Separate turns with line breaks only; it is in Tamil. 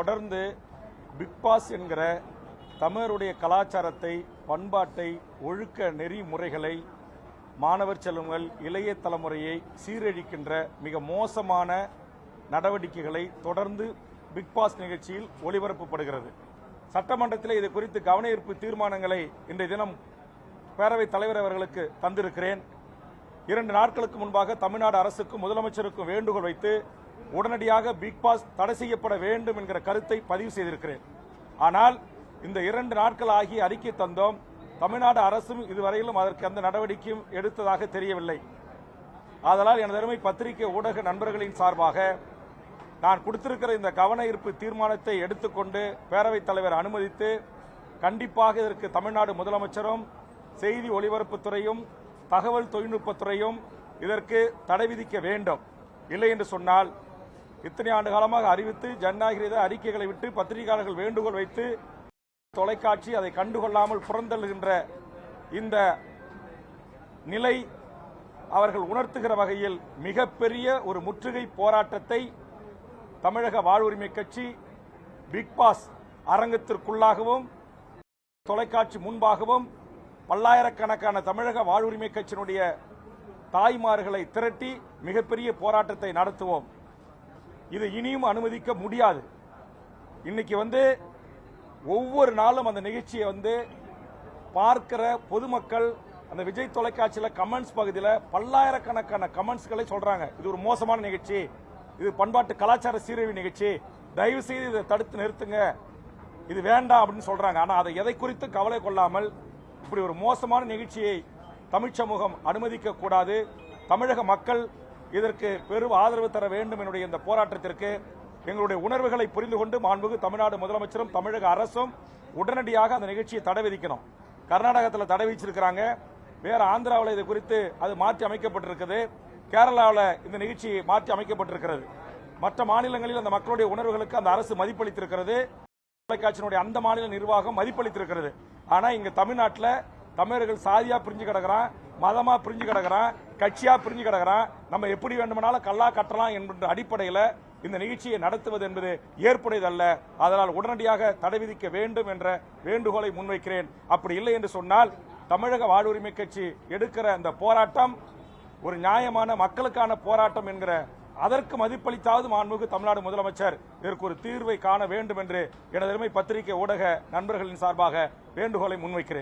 தொடர்ந்து பிக் பாஸ் என்கிற தமிழருடைய கலாச்சாரத்தை பண்பாட்டை ஒழுக்க நெறிமுறைகளை மாணவர் செல்வங்கள் இளைய தலைமுறையை சீரழிக்கின்ற மிக மோசமான நடவடிக்கைகளை தொடர்ந்து பிக் பாஸ் நிகழ்ச்சியில் ஒளிபரப்பப்படுகிறது. சட்டமன்றத்தில் இது குறித்து கவனஈர்ப்பு தீர்மானங்களை இன்றைய தினம் பேரவைத் தலைவர் அவர்களுக்கு தந்திருக்கிறேன். இரண்டு நாட்களுக்கு முன்பாக தமிழ்நாடு அரசுக்கும் முதலமைச்சருக்கும் வேண்டுகோள் வைத்து உடனடியாக பிக் பாஸ் தடை செய்யப்பட வேண்டும் என்கிற கருத்தை பதிவு செய்திருக்கிறேன். ஆனால் இந்த இரண்டு நாட்கள் ஆகி அறிக்கை தந்தோம். தமிழ்நாடு அரசும் இதுவரையிலும் அதற்கு எந்த நடவடிக்கையும் எடுத்ததாக தெரியவில்லை. ஆதலால் எனது அருமை பத்திரிகை ஊடக நண்பர்களின் சார்பாக நான் கொடுத்திருக்கிற இந்த கவன ஈர்ப்பு தீர்மானத்தை எடுத்துக்கொண்டு பேரவைத் தலைவர் அனுமதித்து கண்டிப்பாக இதற்கு தமிழ்நாடு முதலமைச்சரும் செய்தி ஒலிபரப்புத்துறையும் தகவல் தொழில்நுட்பத்துறையும் இதற்கு தடை விதிக்க வேண்டும். இல்லை என்று சொன்னால் இத்தனை ஆண்டு காலமாக அறிவித்து ஜனநாயக அறிக்கைகளை விட்டு பத்திரிகையாளர்கள் வேண்டுகோள் வைத்து தொலைக்காட்சி அதை கண்டுகொள்ளாமல் புறந்தள்ளுகின்ற இந்த நிலை அவர்கள் உணர்த்துகிற வகையில் மிகப்பெரிய ஒரு முற்றுகை போராட்டத்தை தமிழக வாழ்வுரிமை கட்சி பிக் பாஸ் அரங்கத்திற்குள்ளாகவும் தொலைக்காட்சி முன்பாகவும் பல்லாயிரக்கணக்கான தமிழக வாழ்வுரிமை கட்சியினுடைய தாய்மார்களை திரட்டி மிகப்பெரிய போராட்டத்தை நடத்துவோம். இது இனியும் அனுமதிக்க முடியாது. இன்னைக்கு வந்து ஒவ்வொரு நாளும் அந்த நிகழ்ச்சியை வந்து பார்க்கிற பொதுமக்கள் அந்த விஜய் தொலைக்காட்சியில் கமெண்ட்ஸ் பகுதியில் பல்லாயிரக்கணக்கான கமெண்ட்ஸ்களை சொல்றாங்க. இது ஒரு மோசமான நிகழ்ச்சி. இது பண்பாட்டு கலாச்சார சீரழிவு நிகழ்ச்சி. தயவு செய்து இதை தடுத்து நிறுத்துங்க. இது வேண்டாம் அப்படின்னு சொல்றாங்க. ஆனால் அதை எதை குறித்து கவலை கொள்ளாமல் இப்படி ஒரு மோசமான நிகழ்ச்சியை தமிழ் சமூகம் அனுமதிக்க கூடாது தமிழக மக்கள் இதற்கு பெரும் ஆதரவு தர வேண்டும் என்னுடைய இந்த போராட்டத்திற்கு. எங்களுடைய உணர்வுகளை புரிந்து கொண்டு மாண்புகு தமிழ்நாடு முதலமைச்சரும் தமிழக அரசும் உடனடியாக அந்த நிகழ்ச்சியை தடை விதிக்கணும். கர்நாடகத்தில் தடை விதிச்சிருக்கிறாங்க. வேற ஆந்திராவில் இது குறித்து அது மாற்றி அமைக்கப்பட்டிருக்குது. கேரளாவில் இந்த நிகழ்ச்சி மாற்றி அமைக்கப்பட்டிருக்கிறது. மற்ற மாநிலங்களில் அந்த மக்களுடைய உணர்வுகளுக்கு அந்த அரசு மதிப்பளித்திருக்கிறது. தொலைக்காட்சியினுடைய அந்த மாநில நிர்வாகம் மதிப்பளித்திருக்கிறது. ஆனால் இங்கே தமிழ்நாட்டில் தமிழர்கள் சாதியாக பிரிஞ்சு கிடக்கிறான். மதமா பிரிஞ்சு கிடக்கிறான் கட்சியா பிரிஞ்சு கிடக்கிறான் நம்ம எப்படி வேண்டுமானாலும் கல்லா கட்டலாம் என்ற அடிப்படையில் இந்த நிகழ்ச்சியை நடத்துவது என்பது ஏற்புடையதல்ல. அதனால் உடனடியாக தடை விதிக்க வேண்டும் என்ற வேண்டுகோளை முன்வைக்கிறேன். அப்படி இல்லை என்று சொன்னால் தமிழக வாழ்வுரிமை கட்சி எடுக்கிற அந்த போராட்டம் ஒரு நியாயமான மக்களுக்கான போராட்டம் என்கிற அதற்கு மதிப்பளித்தாவது மாண்புமிகு தமிழ்நாடு முதலமைச்சர். இதற்கு ஒரு தீர்வை காண வேண்டும் என்று எனது பத்திரிகை ஊடக நண்பர்களின் சார்பாக வேண்டுகோளை முன்வைக்கிறேன்.